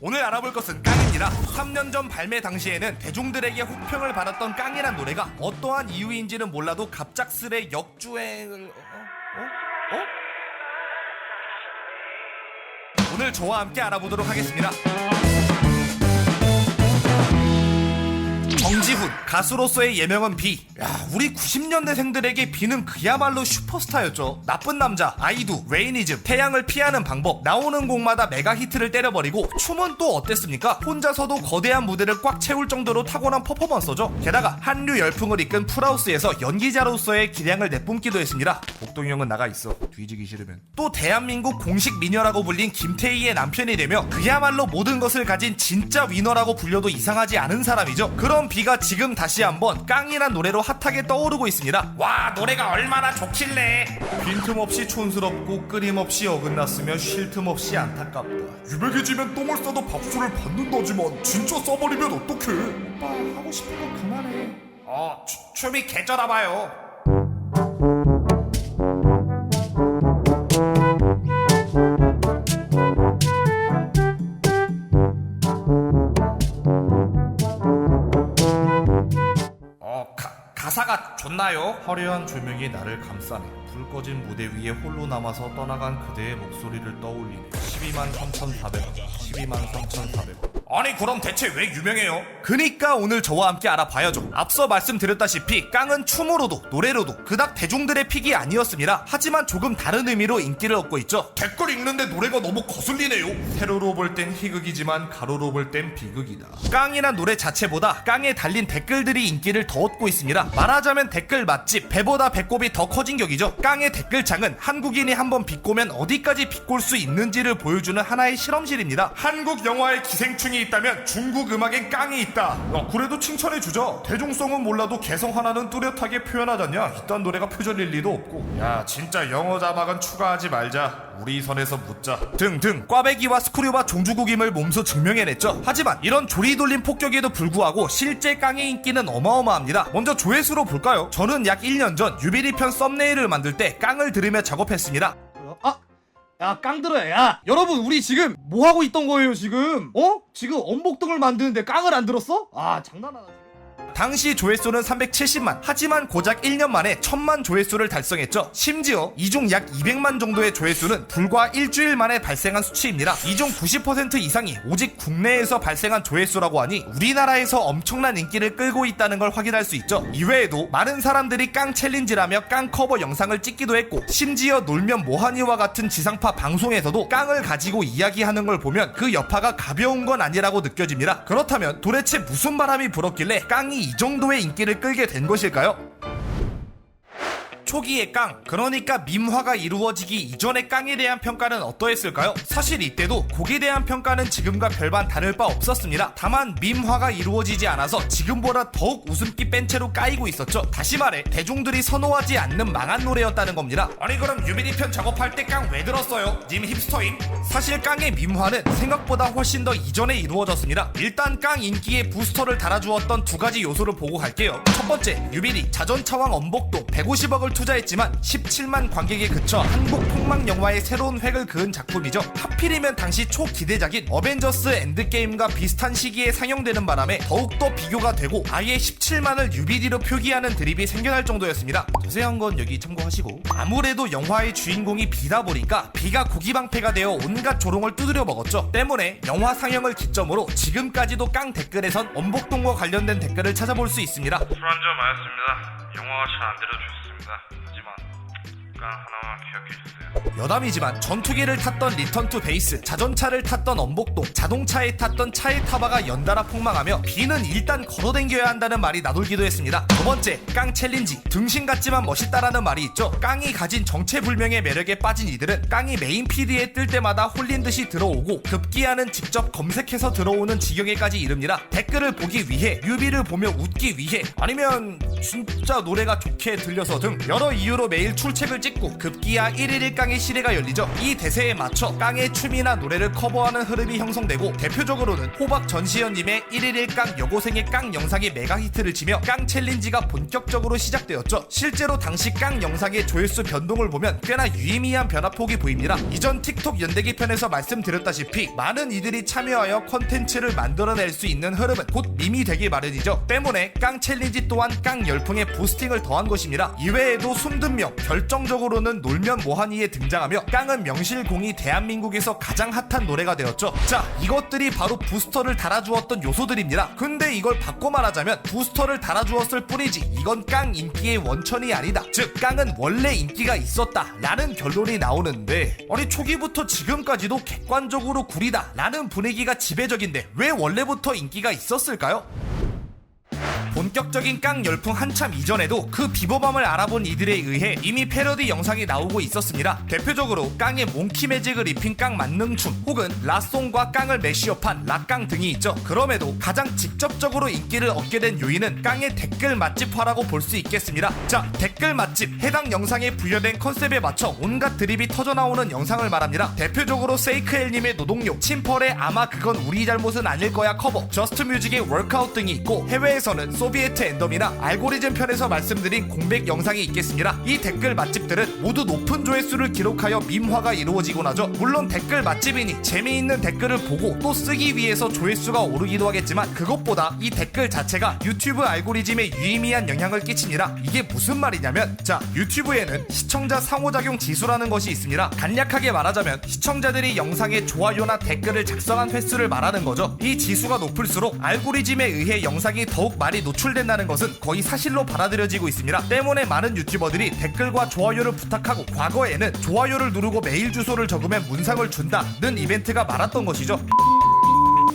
오늘 알아볼 것은 깡입니다. 3년 전 발매 당시에는 대중들에게 호평을 받았던 깡이란 노래가 어떠한 이유인지는 몰라도 갑작스레 역주행을 어? 어? 어? 오늘 저와 함께 알아보도록 하겠습니다. 정지훈 가수로서의 예명은 비. 야, 우리 90년대생들에게 비는 그야말로 슈퍼스타였죠. 나쁜 남자, 아이두, 레이니즘, 태양을 피하는 방법, 나오는 곡마다 메가 히트를 때려버리고 춤은 또 어땠습니까? 혼자서도 거대한 무대를 꽉 채울 정도로 타고난 퍼포먼서죠. 게다가 한류 열풍을 이끈 풀하우스에서 연기자로서의 기량을 내뿜기도 했습니다. 복동이 형은 나가 있어. 뒤지기 싫으면. 또 대한민국 공식 미녀라고 불린 김태희의 남편이 되며 그야말로 모든 것을 가진 진짜 위너라고 불려도 이상하지 않은 사람이죠. 그런 비가 지금 다시 한번 깡이란 노래로 핫하게 떠오르고 있습니다. 와 노래가 얼마나 좋길래 빈틈없이 촌스럽고 끊임없이 어긋났으며 쉴 틈 없이 안타깝다. 유명해지면 똥을 싸도 밥술을 받는다지만 진짜 싸버리면 어떡해 오빠 하고 싶은 거 그만해. 어 추, 춤이 개쩌나 봐요. 가, 가사가 좋나요? 화려한 조명이 나를 감싸네. 불 꺼진 무대 위에 홀로 남아서 떠나간 그대의 목소리를 떠올리네. 12만 3,400원. 12만 3,400원. 아니 그럼 대체 왜 유명해요? 그니까 오늘 저와 함께 알아봐야죠. 앞서 말씀드렸다시피 깡은 춤으로도 노래로도 그닥 대중들의 픽이 아니었습니다. 하지만 조금 다른 의미로 인기를 얻고 있죠. 댓글 읽는데 노래가 너무 거슬리네요 세로로 볼 땐 희극이지만 가로로 볼 땐 비극이다. 깡이란 노래 자체보다 깡에 달린 댓글들이 인기를 더 얻고 있습니다. 말하자면 댓글 맛집 배보다 배꼽이 더 커진 격이죠. 깡의 댓글창은 한국인이 한번 비꼬면 어디까지 비꼴 수 있는지를 보여주는 하나의 실험실입니다. 한국 영화에 기생충이 있다면 중국 음악엔 깡이 있다 어, 그래도 칭찬해주자 대중성은 몰라도 개성 하나는 뚜렷하게 표현하잖냐 이딴 노래가 표절일 리도 없고 야 진짜 영어 자막은 추가하지 말자 우리 선에서 묻자 등등 꽈배기와 스크류바 종주국임을 몸소 증명해냈죠. 하지만 이런 조리돌림 폭격에도 불구하고 실제 깡의 인기는 어마어마합니다. 먼저 조회수로 볼까요? 저는 약 1년 전 유비리 편 썸네일을 만들 때 깡을 들으며 작업했습니다. 아, 야 깡들어, 야 여러분 우리 지금 뭐 하고 있던 거예요 지금? 어? 지금 엄복등을 만드는데 깡을 안 들었어? 아 장난하나 지금? 당시 조회수는 370만 하지만 고작 1년 만에 1000만 조회수를 달성했죠. 심지어 이중 약 200만 정도의 조회수는 불과 일주일 만에 발생한 수치입니다. 이중 90% 이상이 오직 국내에서 발생한 조회수라고 하니 우리나라에서 엄청난 인기를 끌고 있다는 걸 확인할 수 있죠. 이외에도 많은 사람들이 깡 챌린지라며 깡 커버 영상을 찍기도 했고 심지어 놀면 뭐하니와 같은 지상파 방송에서도 깡을 가지고 이야기하는 걸 보면 그 여파가 가벼운 건 아니라고 느껴집니다. 그렇다면 도대체 무슨 바람이 불었길래 깡이 이 정도의 인기를 끌게 된 것일까요? 초기의 깡, 그러니까 민화가 이루어지기 이전의 깡에 대한 평가는 어떠했을까요? 사실 이때도 곡에 대한 평가는 지금과 별반 다를 바 없었습니다. 다만 민화가 이루어지지 않아서 지금보다 더욱 웃음기 뺀 채로 까이고 있었죠. 다시 말해 대중들이 선호하지 않는 망한 노래였다는 겁니다. 아니 그럼 유비리 편 작업할 때 깡 왜 들었어요? 님 힙스터임? 사실 깡의 민화는 생각보다 훨씬 더 이전에 이루어졌습니다. 일단 깡 인기에 부스터를 달아주었던 두 가지 요소를 보고 갈게요. 첫 번째, 유비리 자전차왕 엄복동 150억을 투자했지만 17만 관객에 그쳐 한국 폭망 영화의 새로운 획을 그은 작품이죠. 하필이면 당시 초기대작인 어벤져스 엔드게임과 비슷한 시기에 상영되는 바람에 더욱더 비교가 되고 아예 17만을 UBD로 표기하는 드립이 생겨날 정도였습니다. 자세한 건 여기 참고하시고 아무래도 영화의 주인공이 비다 보니까 비가 고기방패가 되어 온갖 조롱을 두드려 먹었죠. 때문에 영화 상영을 기점으로 지금까지도 깡 댓글에선 엄복동과 관련된 댓글을 찾아볼 수 있습니다. 술 한잔 마셨습니다. 영화가 잘 안 들어줬습 니다. 하지 여담이지만 전투기를 탔던 리턴 투 베이스, 자전차를 탔던 엄복동, 자동차에 탔던 차의 타바가 연달아 폭망하며 비는 일단 걸어댕겨야 한다는 말이 나돌기도 했습니다. 두 번째, 깡 챌린지. 등신 같지만 멋있다라는 말이 있죠. 깡이 가진 정체불명의 매력에 빠진 이들은 깡이 메인 피드에 뜰 때마다 홀린 듯이 들어오고 급기야는 직접 검색해서 들어오는 지경에까지 이릅니다. 댓글을 보기 위해, 뮤비를 보며 웃기 위해, 아니면 진짜 노래가 좋게 들려서 등 여러 이유로 매일 출첵을 찍고 급기야 1일 1강의 시대가 열리죠. 이 대세에 맞춰 깡의 춤이나 노래를 커버하는 흐름이 형성되고 대표적으로는 호박 전시현님의 1일 1강 여고생의 깡 영상이 메가 히트를 치며 깡 챌린지가 본격적으로 시작되었죠. 실제로 당시 깡 영상의 조회수 변동을 보면 꽤나 유의미한 변화폭이 보입니다. 이전 틱톡 연대기 편에서 말씀드렸다시피 많은 이들이 참여하여 컨텐츠를 만들어낼 수 있는 흐름은 곧 밈이 되기 마련이죠. 때문에 깡 챌린지 또한 깡 열풍에 부스팅을 더한 것입니다. 이외에도 숨든 명, 결정적으로 는 놀면 뭐하니에 등장하며 깡은 명실공히 대한민국에서 가장 핫한 노래가 되었죠. 자, 이것들이 바로 부스터를 달아주었던 요소들입니다. 근데 이걸 바꿔 말하자면 부스터를 달아주었을 뿐이지 이건 깡 인기의 원천이 아니다. 즉, 깡은 원래 인기가 있었다. 라는 결론이 나오는데 아니 초기부터 지금까지도 객관적으로 구리다. 라는 분위기가 지배적인데 왜 원래부터 인기가 있었을까요? 본격적인 깡 열풍 한참 이전에도 그 비범함을 알아본 이들에 의해 이미 패러디 영상이 나오고 있었습니다. 대표적으로 깡의 몽키 매직을 입힌 깡 만능춤 혹은 라송과 깡을 매시업한 라깡 등이 있죠. 그럼에도 가장 직접적으로 인기를 얻게 된 요인은 깡의 댓글 맛집화라고 볼 수 있겠습니다. 자, 댓글 맛집 해당 영상에 부여된 컨셉에 맞춰 온갖 드립이 터져 나오는 영상을 말합니다. 대표적으로 세이크엘님의 노동요, 침펄의 아마 그건 우리 잘못은 아닐 거야 커버, 저스트 뮤직의 월크아웃 등이 있고 해외에서는 소 비에트 앤덤이나 알고리즘 편에서 말씀드린 공백 영상이 있겠습니다. 이 댓글 맛집들은 모두 높은 조회수를 기록하여 밈화가 이루어지곤 하죠. 물론 댓글 맛집이니 재미있는 댓글을 보고 또 쓰기 위해서 조회수가 오르기도 하겠지만 그것보다 이 댓글 자체가 유튜브 알고리즘에 유의미한 영향을 끼칩니다. 이게 무슨 말이냐면 자 유튜브에는 시청자 상호작용 지수라는 것이 있습니다. 간략하게 말하자면 시청자들이 영상에 좋아요나 댓글을 작성한 횟수를 말하는 거죠. 이 지수가 높을수록 알고리즘에 의해 영상이 더욱 많이 노출 된다는 것은 거의 사실로 받아들여지고 있습니다. 때문에 많은 유튜버들이 댓글과 좋아요를 부탁하고 과거에는 좋아요를 누르고 메일 주소를 적으면 문상을 준다는 이벤트가 많았던 것이죠.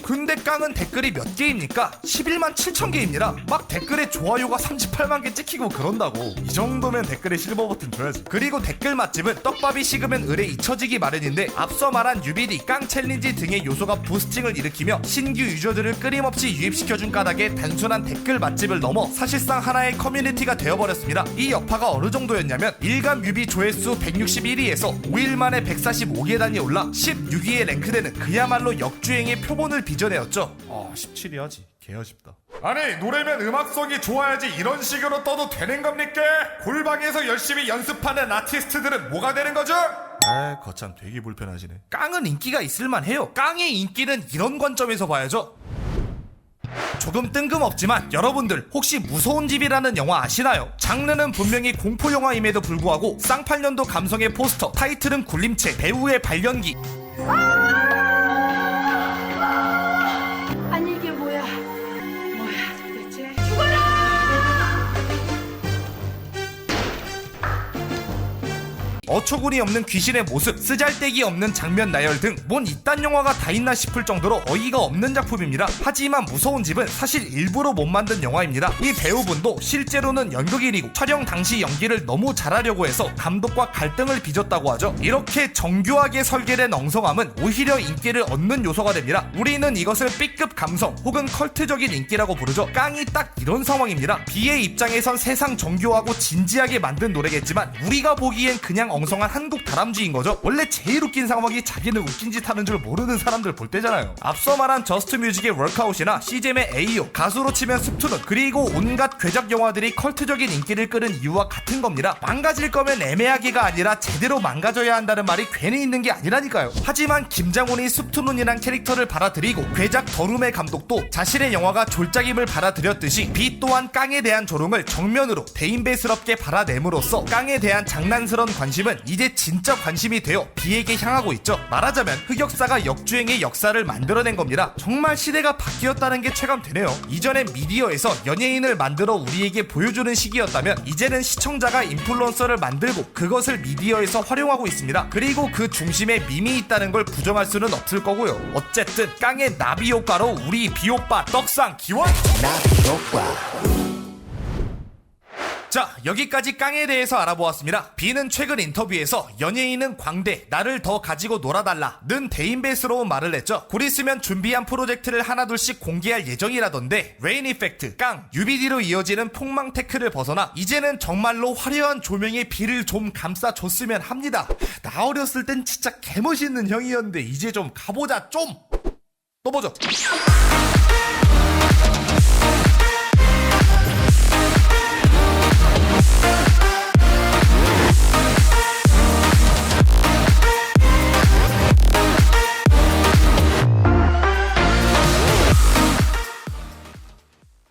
근데 깡은 댓글이 몇 개입니까? 11만 7천 개입니다. 막 댓글에 좋아요가 38만 개 찍히고 그런다고. 이 정도면 댓글에 실버 버튼 줘야지. 그리고 댓글 맛집은 떡밥이 식으면 을에 잊혀지기 마련인데 앞서 말한 유비리, 깡 챌린지 등의 요소가 부스팅을 일으키며 신규 유저들을 끊임없이 유입시켜준 까닭에 단순한 댓글 맛집을 넘어 사실상 하나의 커뮤니티가 되어버렸습니다. 이 여파가 어느 정도였냐면 일간 뮤비 조회수 161위에서 5일 만에 145계단이 올라 16위에 랭크되는 그야말로 역주행의 표본을 빚어내었죠. 아 17이야지 개아쉽다 아니 노래면 음악성이 좋아야지 이런 식으로 떠도 되는 겁니까? 골방에서 열심히 연습하는 아티스트들은 뭐가 되는 거죠? 아 거참 되게 불편하시네 깡은 인기가 있을만 해요. 깡의 인기는 이런 관점에서 봐야죠. 조금 뜬금없지만 여러분들 혹시 무서운 집이라는 영화 아시나요? 장르는 분명히 공포 영화임에도 불구하고 쌍팔년도 감성의 포스터, 타이틀은 굴림체, 배우의 발연기, 어처구니 없는 귀신의 모습, 쓰잘데기 없는 장면 나열 등 뭔 이딴 영화가 다 있나 싶을 정도로 어이가 없는 작품입니다. 하지만 무서운 집은 사실 일부러 못 만든 영화입니다. 이 배우분도 실제로는 연극인이고 촬영 당시 연기를 너무 잘하려고 해서 감독과 갈등을 빚었다고 하죠. 이렇게 정교하게 설계된 엉성함은 오히려 인기를 얻는 요소가 됩니다. 우리는 이것을 B급 감성 혹은 컬트적인 인기라고 부르죠. 깡이 딱 이런 상황입니다. B의 입장에선 세상 정교하고 진지하게 만든 노래겠지만 우리가 보기엔 그냥 엉 성한 한국 다람쥐인 거죠. 원래 제일 웃긴 상황이 자기는 웃긴 짓 하는 줄 모르는 사람들 볼 때잖아요. 앞서 말한 저스트 뮤직의 월크아웃이나 시잼의 에이오, 가수로 치면 스투는 그리고 온갖 괴작 영화들이 컬트적인 인기를 끄는 이유와 같은 겁니다. 망가질 거면 애매하게가 아니라 제대로 망가져야 한다는 말이 괜히 있는 게 아니라니까요. 하지만 김장훈이 숲투눈이란 캐릭터를 받아들이고 괴작 더룸의 감독도 자신의 영화가 졸작임을 받아들였듯이 비 또한 깡에 대한 조롱을 정면으로 대인배스럽게 받아냄으로써 깡에 대한 장난스러운 관심은 이제 진짜 관심이 되어 비에게 향하고 있죠. 말하자면 흑역사가 역주행의 역사를 만들어낸 겁니다. 정말 시대가 바뀌었다는 게 체감되네요. 이전엔 미디어에서 연예인을 만들어 우리에게 보여주는 시기였다면 이제는 시청자가 인플루언서를 만들고 그것을 미디어에서 활용하고 있습니다. 그리고 그 중심에 밈이 있다는 걸 부정할 수는 없을 거고요. 어쨌든 깡의 나비 효과로 우리 비오빠 떡상 기원! 자, 여기까지 깡에 대해서 알아보았습니다. B는 최근 인터뷰에서 연예인은 광대, 나를 더 가지고 놀아달라, 는 대인배스러운 말을 했죠. 곧 있으면 준비한 프로젝트를 하나둘씩 공개할 예정이라던데, 레인 이펙트, 깡, UBD로 이어지는 폭망 테크를 벗어나, 이제는 정말로 화려한 조명의 비를 좀 감싸줬으면 합니다. 나 어렸을 땐 진짜 개멋있는 형이었는데, 이제 좀 가보자, 좀! 또 보죠.